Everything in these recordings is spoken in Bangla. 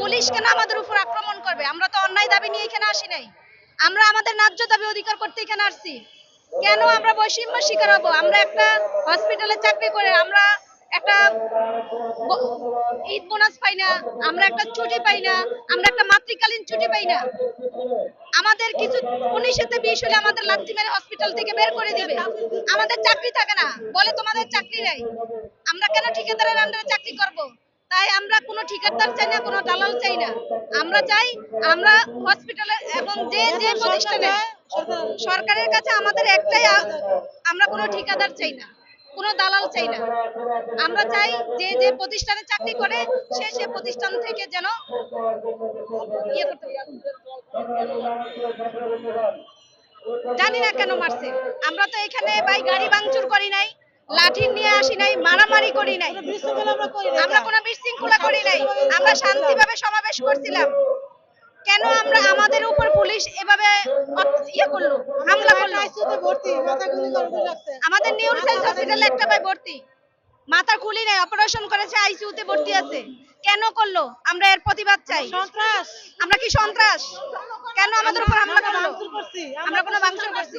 পুলিশ কেন আমাদের উপর আক্রমণ করবে? আমরা তো অন্যায় দাবি নিয়ে এখানে আসি নাই। আমরা আমাদের ন্যায্য দাবি অধিকার করতে এখানে আসছি। কেন আমরা বৈষম্য শিকার হব? আমরা একটা হসপিটালে চাকরি করে, আমরা একটা ঈদ বোনাস পাই না, আমরা একটা ছুটি পাই না, আমরা একটা মাতৃকালীন ছুটি পাই না। আমাদের কিছু উনিশেতে বিশ হলে আমাদের লাত্তি মেরে হসপিটাল থেকে বের করে দিবে। আমাদের চাকরি থাকে না। বলে তোমাদের চাকরি নেই। আমরা কেন ঠিকাদারের আন্ডারে চাকরি করব? তাই আমরা কোনো ঠিকাদার চাই না, কোনো দালাল চাই না। আমরা চাই আমরা হসপিটালে এবং যে যে প্রতিষ্ঠানে সরকারের কাছে আমাদের একটাই আমরা কোনো ঠিকাদার চাই না, কোনো দালাল চাই না। আমরা চাই যে যে প্রতিষ্ঠানে চাকরি করে, সে সে প্রতিষ্ঠান থেকে যেন ইয়ে করতে জানি না কেন মারছে। আমরা তো এখানে ভাই গাড়ি ভাঙচুর করি নাই। লাঠি নিয়ে আসি নাই মারামারি করি নাই। আমরা কোনো বিশৃঙ্খলা করি নাই। আমরা শান্তিভাবে সমাবেশ করছিলাম। কেন আমরা আমাদের উপর পুলিশ এভাবে ইয়ে করল হামলা করল? আমাদের নিউ সাইন্স হসপিটালে একটা ভাই ভর্তি। মাথা খুলি নাই অপারেশন করেছে আইসিইউতে ভর্তি আছে। কেন করল? আমরা এর প্রতিবাদ চাই। সন্ত্রাস। আমরা কি সন্ত্রাস? কেন আমাদের উপর হামলা করল? আমরা কোনো ভাঙচুর করছি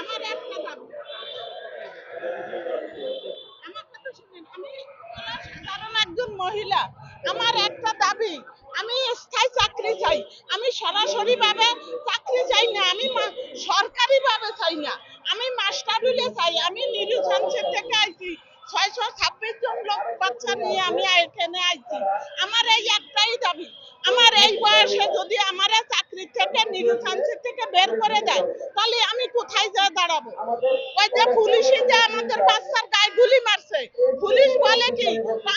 আমার একটা দাবি আমার কথা শুনেন আমি সাধারণ একজন মহিলা আমার একটা দাবি আমি স্থায়ী চাকরি চাই আমি সরাসরি ভাবে চাকরি চাই না আমি সরকারি ভাবে চাই না আমি মাস্টার হইলে চাই আমি নিরুচান্সের থেকে আইছি ছয়শো ছাব্বিশ জন লোক বাচ্চা নিয়ে আমি এখানে আইছি আমার এই একটাই দাবি। আমার এই বয়সে যদি আমার চাকরি থেকে নিরুচান্সের থেকে বের করে দেয়, তাহলে আমি কোথায় যা দাঁড়াবো? ওই যে পুলিশই যে আমাদের বাচ্চার গায়ে গুলি মারছে, পুলিশ বলে কি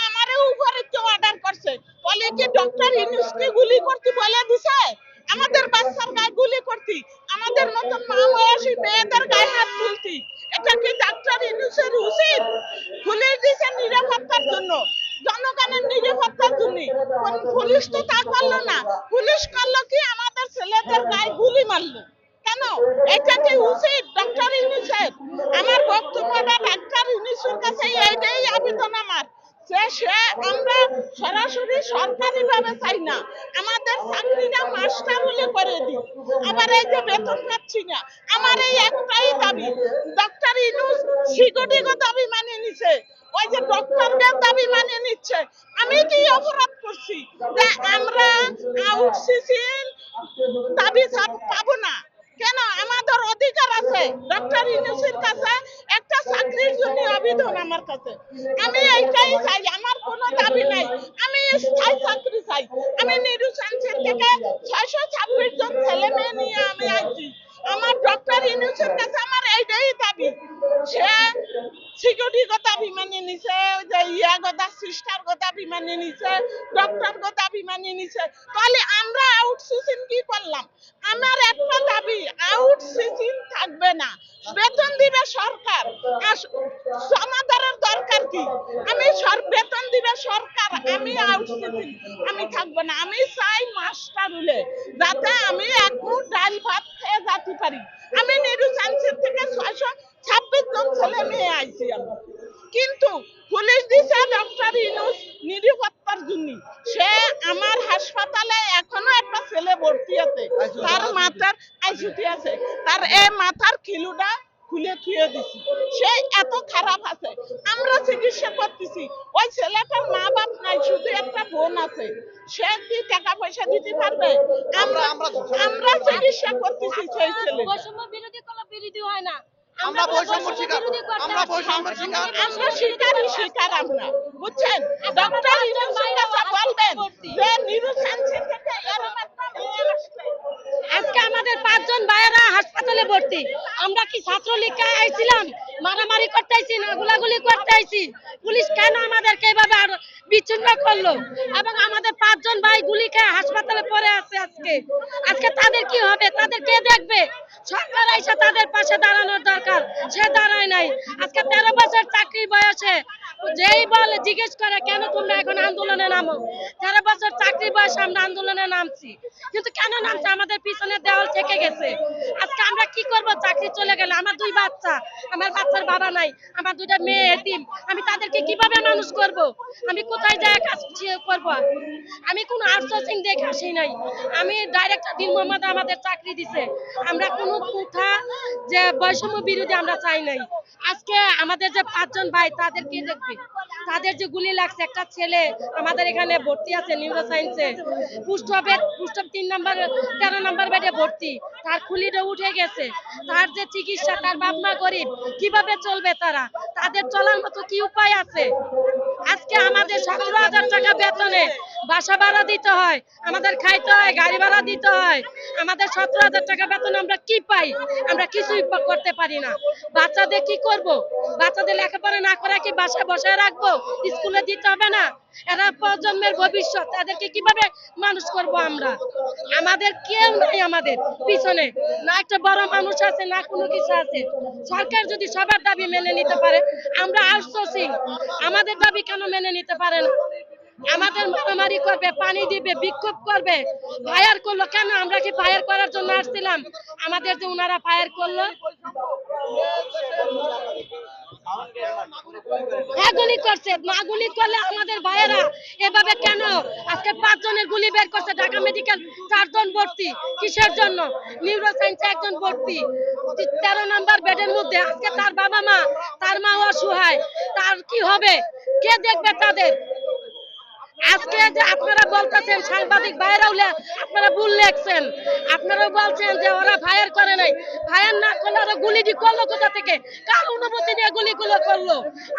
আমারও উপরে কেউ অর্ডার করছে? বলে কি, ডক্টর ইনুসকে গুলি করতে বলে দিছে? আমাদের বাচ্চার গায়ে গুলি করতি আমাদের মতন মা বয়সী মেয়েদের গায়ে হাত তুলতি এটা কি ডাক্তার ইনুসের উচিত? পুলিশ দিছে নিরাপত্তার জন্য। জনগণের নিরাপত্তার জন্য। কোন পুলিশ তো তা করল না। পুলিশ করল কি? আমাদের ছেলেদের গায়ে গুলি মারলো। কেন? এটা কি উচিত? ডক্টর ইউনিসেফ আমার বক্তব্যটা ডাক্তার ইউনিসের কাছে এইটাই আবেদন আমার। আমরা সরাসরি ভাবে চাই না। আমাদের চাকরিটা মাস্টার হলে করে দিই আবার এই যে বেতন পাচ্ছি না। আমার এই একটাই দাবি ডক্টর ইনুস সিকিউরিটিগত দাবি মানে নিছে। ওই যে ডক্টরদের দাবি মানে নিচ্ছে। আমি কি অপরাধ করছি? যে আমরা আউটসোর্সিং দাবি পাবো না। কেন? আমাদের অধিকার আছে। ডক্টর ইউনুসের কাছে একটা চাকরির জন্য আবেদন আমার কাছে। আমি এইটাই চাই, আমার কোনো দাবি নাই। আমি স্থায়ী চাকরি চাই। আমি নিরুচান্সের থেকে ছয়শো ছাব্বিশ জন ছেলে মেয়ে নিয়ে আমি আইছি। আমার ডক্টর ইউনুসের কাছে আমার এইটাই দাবি। সে সিকিউরিটি কথা বিমানে নিছে, যে ইয়া কথা, সিস্টার কথা বিমানে নিছে ডক্টর কথা বিমানে নিছে। তাহলে আমরা আউটসোর্সিং কি করলাম? আমার একটা দাবি আউটসোর্সিং থাকবে না। বেতন দিবে সরকার। সমাধানের দরকার কি? আমি বেতন দিবে সরকার, আমি আউটসোর্সিং আমি থাকব না। আমি চাই মাস্টার হলে যাতে আমি এক মুঠ ডাল ভাত খেয়ে যেতে পারি। আমি নেরু চান্সের থেকে ছয়শো ছাব্বিশ জন ছেলে মেয়ে আইছি কিন্তু পুলিশ দিছে ডক্টর ইনুস নিরাপত্তার জন্য। সে আমার হাসপাতালে এখনও একটা ছেলে ভর্তি আছে। তার মাথার আইসিটি আছে। তার এ মাথার খিলুটা খুলে থুয়ে দিছি। সে এত খারাপ আছে। আমরা চিকিৎসা করতেছি। ওই ছেলেটার মা বাপ নাই শুধু একটা বোন আছে। সে কি টাকা পয়সা দিতে পারবে? আমরা আমরা চিকিৎসা করতেছি সেই ছেলে বৈষম্য বিরোধী কোনো বিরোধী হয় না। আমরা বৈষম্য শিকার আমরা বৈষম্য শিকার আমরা শিকারই শিকার আমরা বুঝছেন? ডক্টর ইউনুসের কাছে বলবেন যে নিরুসান্সের থেকে আজকে আমাদের পাঁচজন ভাইয়েরা হাসপাতালে ভর্তি। আমরা কি ছাত্রলীগকে আইছিলাম? মারামারি করতে আইছি না গুলাগুলি করতে আইছি পুলিশ কেন আমাদেরকে এভাবে আরও বিচ্ছিন্ন করল? এবং আমাদের পাঁচজন ভাই গুলি খেয়ে হাসপাতালে পড়ে আছে আজকে। আজকে তাদের কি হবে? তাদের কে দেখবে? সরকার এসে তাদের পাশে দাঁড়ানোর দরকার। সে দাঁড়ায় নাই। আজকে তেরো বছর চাকরির বয়সে যেই বলে জিজ্ঞেস করে, কেন তোমরা এখন আন্দোলনে নামো? তেরো বছর চাকরি বয়সে আমরা আন্দোলনে নামছি। কিন্তু কেন নামছি? আমাদের পিছনে দেওয়াল থেকে গেছে। আজকে আমরা কি করব? চাকরি চলে গেলে আমার দুই বাচ্চা, আমার বাচ্চার বাবা নাই, আমার দুইটা মেয়ে এতিম, আমি তাদেরকে কীভাবে মানুষ করব? আমি কোথায় যায় কাজ করব? আমি কোনো আউটসোর্সিং দেখে আসি নাই। আমি ডাইরেক্টর দিন মোহাম্মদ আমাদের চাকরি দিছে। আমরা কোনো কোথা যে বৈষম্য বিরোধী আমরা চাই নাই। আজকে আমাদের যে পাঁচজন ভাই তাদের কে তাদের যে গুলি লাগছে, একটা ছেলে আমাদের এখানে ভর্তি আছে নিউরো সায়েন্সে পুষ্টবেদ, পুষ্টব তিন নম্বর, তেরো নম্বর বেডে ভর্তি। তার খুলিটা উঠে গেছে। তার যে চিকিৎসা, তার বাপ মা গরিব, কীভাবে চলবে তারা? তাদের চলার মতো কি উপায় আছে? আজকে আমাদের সতেরো হাজার টাকা বেতনে বাসা ভাড়া দিতে হয়, আমাদের খাইতে হয়, গাড়ি ভাড়া দিতে হয়। আমাদের সতেরো হাজার টাকা বেতন আমরা কি পাই? আমরা কিছুই করতে পারি না। বাচ্চাদের কি করব? বাচ্চাদের লেখাপড়া না করা কি বাসায় বসায় রাখব? স্কুলে দিতে হবে না? এরা প্রজন্মের ভবিষ্যৎ তাদেরকে কীভাবে মানুষ করব আমরা? আমাদের কেউ নাই আমাদের পিছনে। না একটা বড় মানুষ আছে, না কোনো কিছু আছে। সরকার যদি সবার দাবি মেনে নিতে পারে, আমরা আউটসোর্সিং। আমাদের দাবি কেন মেনে নিতে পারে না? আমাদের মারামারি করবে, পানি দিবে, বিক্ষোভ করবে। ফায়ার করল কেন? আমরা কি ফায়ার করার জন্য আসছিলাম? আমাদের যে উনারা ফায়ার করল। এভাবে কেন? আজকে গুলি বের করছে চারজন ভর্তি। কিসের জন্য? একজন ভর্তি। তেরো নাম্বার বেডের মধ্যে আজকে তার বাবা মা, তার মা তার কি হবে? কে দেখবে তাদের? আজকে যে আপনারা বলতেছেন, সাংবাদিক ভাইয়েরা হলে আপনারা ভুল লেখছেন। আপনারা বলছেন যে ওরা ফায়ার করে নাই। ফায়ার না করলে ওরা গুলিটি করল কোথা থেকে? কার অনুমতি নিয়ে গুলিগুলো করল?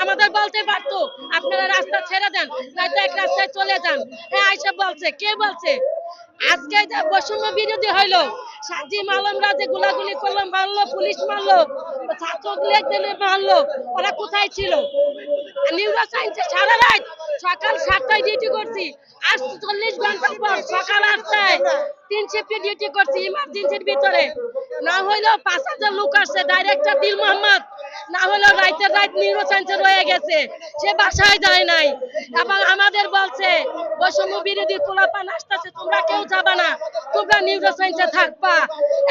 আমাদের বলতে পারতো, আপনারা রাস্তা ছেড়ে দেন, নয়তো এক রাস্তায় চলে যান। হ্যাঁ আইসা বলছে, কে বলছে? আজকে যে বৈষম্য বিরোধী হইল সাজি মালমরা যে গুলাগুলি করল, মারলো, পুলিশ মারলো ছাত্রগুলো মারলো, ওরা কোথায় ছিল? নিউরো সায়েন্সে সারা রাত সকাল সাতটায় ডিউটি করছি। আজ চল্লিশ ঘণ্টা পর সকাল আটটায় তিন শিফটে ডিউটি করছি ইমার্জেন্সির ভিতরে। না হইলেও পাঁচ হাজার লোক আসছে ডাইরেক্টর দিল মোহাম্মদ। না হলেও রাইতের রাত নিউরো সায়েন্সে রয়ে গেছে। সে বাসায় যায় নাই। এবং আমাদের বলছে, বৈষম্য বিরোধী পোলাপান আসতেছে, তোমরা কেউ যাবা না। তোমরা সায়েন্সে থাকবা।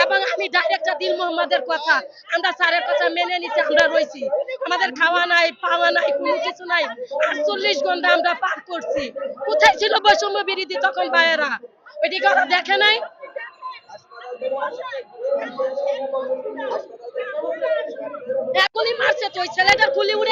এবং আমি ডাইরেক্টর দিল মোহাম্মদের কথা, আমরা স্যারের কথা মেনে নিছি, আমরা রইছি। আমাদের খাওয়া নাই, পাওয়া নাই, কোনো কিছু নাই। আটচল্লিশ ঘণ্টা আমরা পার করছি। কোথায় ছিল বৈষম্য বিরোধী তখন ভাইয়েরা? ওইদিকে ওরা দেখে নাই। এখনই মারছে তো ওই ছেলেটার খুলি উড়ে